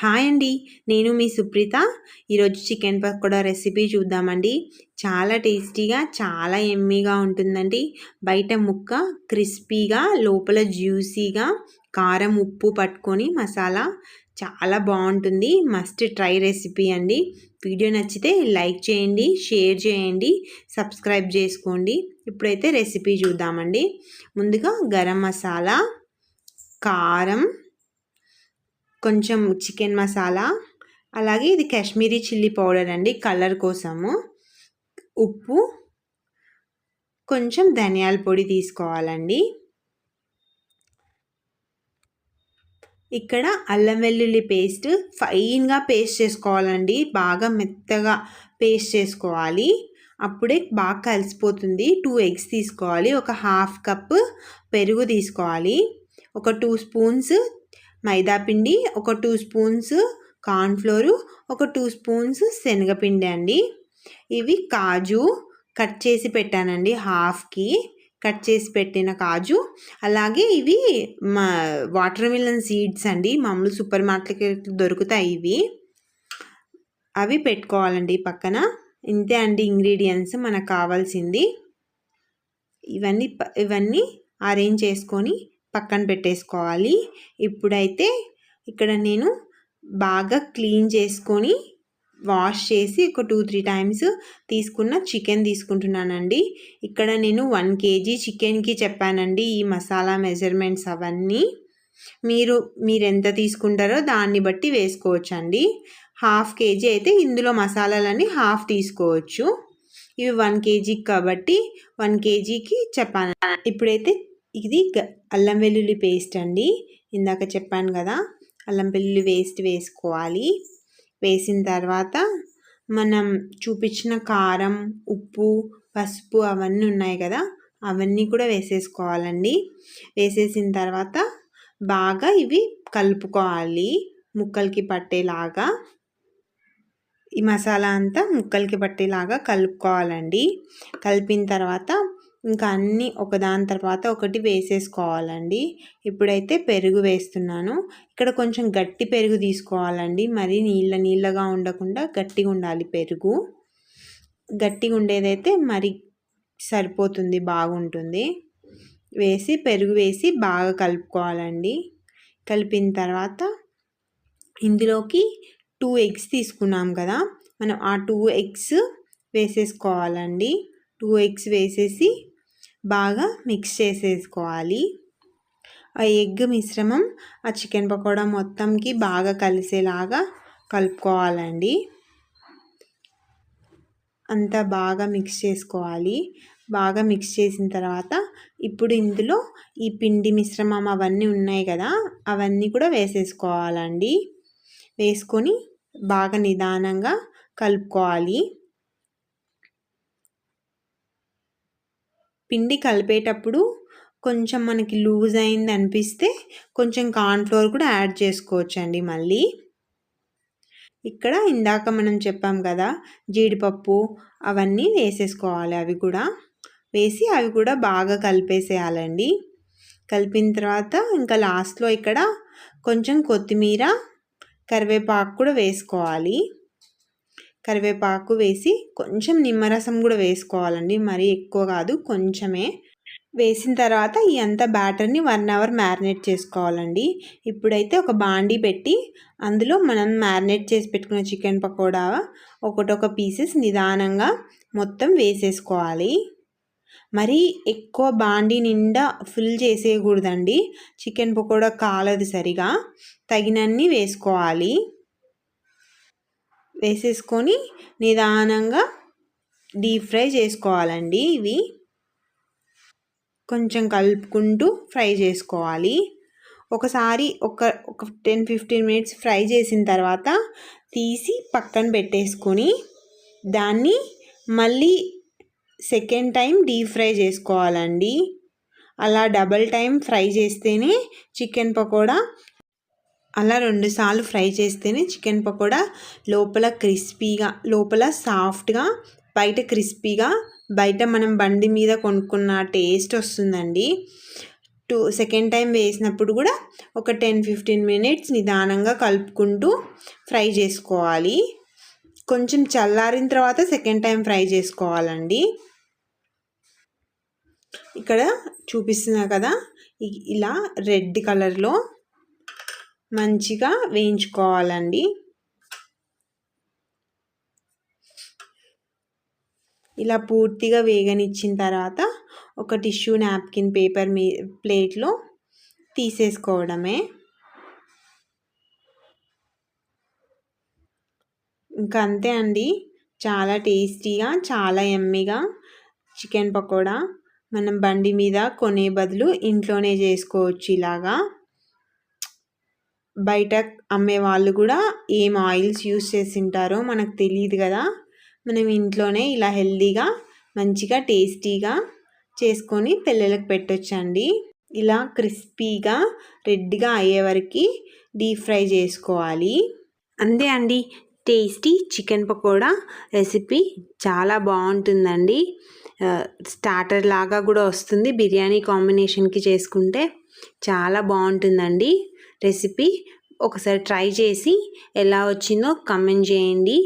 Hi అండి. నేను మీ సుప్రీత. ఈరోజు చికెన్ పకోడా రెసిపీ చూద్దామండి. చాలా టేస్టీగా చాలా ఎమ్మీగా ఉంటుందండి. బయట ముక్క క్రిస్పీగా లోపల జ్యూసీగా కారం ఉప్పు పట్టుకొని మసాలా చాలా బాగుంటుంది. మస్ట్ ట్రై రెసిపీ అండి. వీడియో నచ్చితే లైక్ చేయండి షేర్ చేయండి సబ్స్క్రైబ్ చేసుకోండి. ఇప్పుడైతే రెసిపీ చూద్దామండి. ముందుగా గరం మసాలా కారం కొంచెం చికెన్ మసాలా అలాగే ఇది కాశ్మీరీ చిల్లీ పౌడర్ అండి కలర్ కోసము. ఉప్పు కొంచెం ధనియాల పొడి తీసుకోవాలండి. ఇక్కడ అల్లం వెల్లుల్లి పేస్ట్ ఫైన్గా పేస్ట్ చేసుకోవాలండి బాగా మెత్తగా పేస్ట్ చేసుకోవాలి. అప్పుడే బాగా కలిసిపోతుంది టూ ఎగ్స్ తీసుకోవాలి ఒక హాఫ్ కప్ పెరుగు తీసుకోవాలి ఒక టూ స్పూన్స్ మైదాపిండి ఒక టూ స్పూన్స్ కార్న్ఫ్లోరు ఒక టూ స్పూన్స్ శనగపిండి అండి. ఇవి కాజు కట్ చేసి పెట్టానండి హాఫ్కి కట్ చేసి పెట్టిన కాజు. అలాగే ఇవి మా వాటర్ మిలన్ సీడ్స్ అండి మామూలు సూపర్ మార్కెట్ దొరుకుతాయి ఇవి. అవి పెట్టుకోవాలండి పక్కన. ఇంతే అండి ఇంగ్రీడియంట్స్ మనకు కావాల్సింది. ఇవన్నీ ఇవన్నీ అరేంజ్ చేసుకొని పక్కన పెట్టేసుకోవాలి. ఇప్పుడైతే ఇక్కడ నేను బాగా క్లీన్ చేసుకొని వాష్ చేసి ఒక టూ త్రీ టైమ్స్ తీసుకున్న చికెన్ తీసుకుంటున్నానండి. ఇక్కడ నేను వన్ కేజీ చికెన్కి చెప్పానండి ఈ మసాలా మెజర్మెంట్స్ అవన్నీ. మీరు మీరు ఎంత తీసుకుంటారో దాన్ని బట్టి వేసుకోవచ్చు అండి హాఫ్ కేజీ అయితే ఇందులో మసాలాలన్నీ హాఫ్ తీసుకోవచ్చు. ఇవి వన్ కేజీకి కాబట్టి వన్ కేజీకి చెప్పాను. ఇప్పుడైతే ఇది అల్లం వెల్లుల్లి పేస్ట్ అండి. ఇందాక చెప్పాను కదా అల్లం వెల్లుల్లి వేస్ట్ వేసుకోవాలి. వేసిన తర్వాత మనం చూపించిన కారం ఉప్పు పసుపు అవన్నీ ఉన్నాయి కదా అవన్నీ కూడా వేసేసుకోవాలండి. వేసేసిన తర్వాత బాగా ఇవి కలుపుకోవాలి ముక్కలకి పట్టేలాగా. ఈ మసాలా అంతా ముక్కలకి పట్టేలాగా కలుపుకోవాలండి. కలిపిన తర్వాత ఇంకా అన్నీ ఒకదాని తర్వాత ఒకటి వేసేసుకోవాలండి. ఇప్పుడైతే పెరుగు వేస్తున్నాను. ఇక్కడ కొంచెం గట్టి పెరుగు తీసుకోవాలండి. మరి నీళ్ళ నీళ్ళగా ఉండకుండా గట్టిగా ఉండాలి పెరుగు. గట్టిగా ఉండేదైతే మరి సరిపోతుంది బాగుంటుంది. వేసి పెరుగు వేసి బాగా కలుపుకోవాలండి. కలిపిన తర్వాత ఇందులోకి టూ ఎగ్స్ తీసుకున్నాం కదా మనం ఆ టూ ఎగ్స్ వేసేసుకోవాలండి. టూ ఎగ్స్ వేసేసి బాగా మిక్స్ చేసేసుకోవాలి. ఆ ఎగ్ మిశ్రమం ఆ చికెన్ పకోడా మొత్తంకి బాగా కలిసేలాగా కలుపుకోవాలండి. అంతా బాగా మిక్స్ చేసుకోవాలి. బాగా మిక్స్ చేసిన తర్వాత ఇప్పుడు ఇందులో ఈ పిండి మిశ్రమం అవన్నీ ఉన్నాయి కదా అవన్నీ కూడా వేసేసుకోవాలండి. వేసుకొని బాగా నిదానంగా కలుపుకోవాలి. పిండి కలిపేటప్పుడు కొంచెం మనకి లూజ్ అయింది అనిపిస్తే కొంచెం కార్న్ఫ్లోర్ కూడా యాడ్ చేసుకోవచ్చండి మళ్ళీ. ఇక్కడ ఇందాక మనం చెప్పాం కదా జీడిపప్పు అవన్నీ వేసేసుకోవాలి అవి కూడా. వేసి అవి కూడా బాగా కలిపేసేయాలండి. కలిపిన తర్వాత ఇంకా లాస్ట్లో ఇక్కడ కొంచెం కొత్తిమీర కరివేపాకు కూడా వేసుకోవాలి. కరివేపాకు వేసి కొంచెం నిమ్మరసం కూడా వేసుకోవాలండి. మరీ ఎక్కువ కాదు కొంచెమే. వేసిన తర్వాత ఈ అంత బ్యాటర్ని వన్ అవర్ మ్యారినేట్ చేసుకోవాలండి. ఇప్పుడైతే ఒక బాండీ పెట్టి అందులో మనం మ్యారినేట్ చేసి పెట్టుకున్న చికెన్ పకోడా ఒకటొక పీసెస్ నిదానంగా మొత్తం వేసేసుకోవాలి. మరి ఎక్కువ బాండీ నిండా ఫుల్ చేసేయకూడదండి. చికెన్ పకోడా కాలదు సరిగా. తగినన్ని వేసుకోవాలి. వేసేసుకొని నిదానంగా డీప్ ఫ్రై చేసుకోవాలండి ఇవి. కొంచెం కలుపుకుంటూ ఫ్రై చేసుకోవాలి. ఒకసారి ఒక ఒక టెన్ ఫిఫ్టీన్ మినిట్స్ ఫ్రై చేసిన తర్వాత తీసి పక్కన పెట్టేసుకొని దాన్ని మళ్ళీ సెకండ్ టైం డీప్ ఫ్రై చేసుకోవాలండి. అలా డబల్ టైం ఫ్రై చేస్తేనే చికెన్ పకోడా అలా రెండుసార్లు ఫ్రై చేస్తేనే చికెన్ పకోడా లోపల క్రిస్పీగా లోపల సాఫ్ట్గా బయట క్రిస్పీగా బయట మనం బండి మీద కొనుక్కున్న టేస్ట్ వస్తుందండి. టూ సెకండ్ టైం వేసినప్పుడు కూడా ఒక టెన్ ఫిఫ్టీన్ మినిట్స్ నిదానంగా కలుపుకుంటూ ఫ్రై చేసుకోవాలి. కొంచెం చల్లారిన తర్వాత సెకండ్ టైం ఫ్రై చేసుకోవాలండి. ఇక్కడ చూపిస్తున్నా కదా ఇలా రెడ్ కలర్లో మంచిగా వేయించుకోవాలండి. ఇలా పూర్తిగా వేగనిచ్చిన తర్వాత ఒక టిష్యూ నాప్కిన్ పేపర్ మీ ప్లేట్లో తీసేసుకోవడమే. ఇంకా అంతే అండి. చాలా టేస్టీగా చాలా ఎమ్మిగా చికెన్ పకోడా మనం బండి మీద కొనే బదులు ఇంట్లోనే చేసుకోవచ్చు ఇలాగా. బయట అమ్మే వాళ్ళు కూడా ఏం ఆయిల్స్ యూస్ చేసి ఉంటారో మనకు తెలియదు కదా. మనం ఇంట్లోనే ఇలా హెల్దీగా మంచిగా టేస్టీగా చేసుకొని పిల్లలకు పెట్టొచ్చండి. ఇలా క్రిస్పీగా రెడ్గా అయ్యే వరకు డీప్ ఫ్రై చేసుకోవాలి. అంతే అండి. టేస్టీ చికెన్ పకోడా రెసిపీ చాలా బాగుంటుందండి. స్టార్టర్ లాగా కూడా వస్తుంది. బిర్యానీ కాంబినేషన్కి చేసుకుంటే చాలా బాగుంటుందండి. రెసిపీ ఒకసారి ట్రై చేసి ఎలా వచ్చిందో కమెంట్ చేయండి.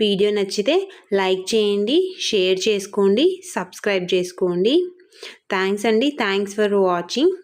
వీడియో నచ్చితే లైక్ చేయండి షేర్ చేసుకోండి సబ్స్క్రైబ్ చేసుకోండి. థ్యాంక్స్ అండి. Thanks for watching.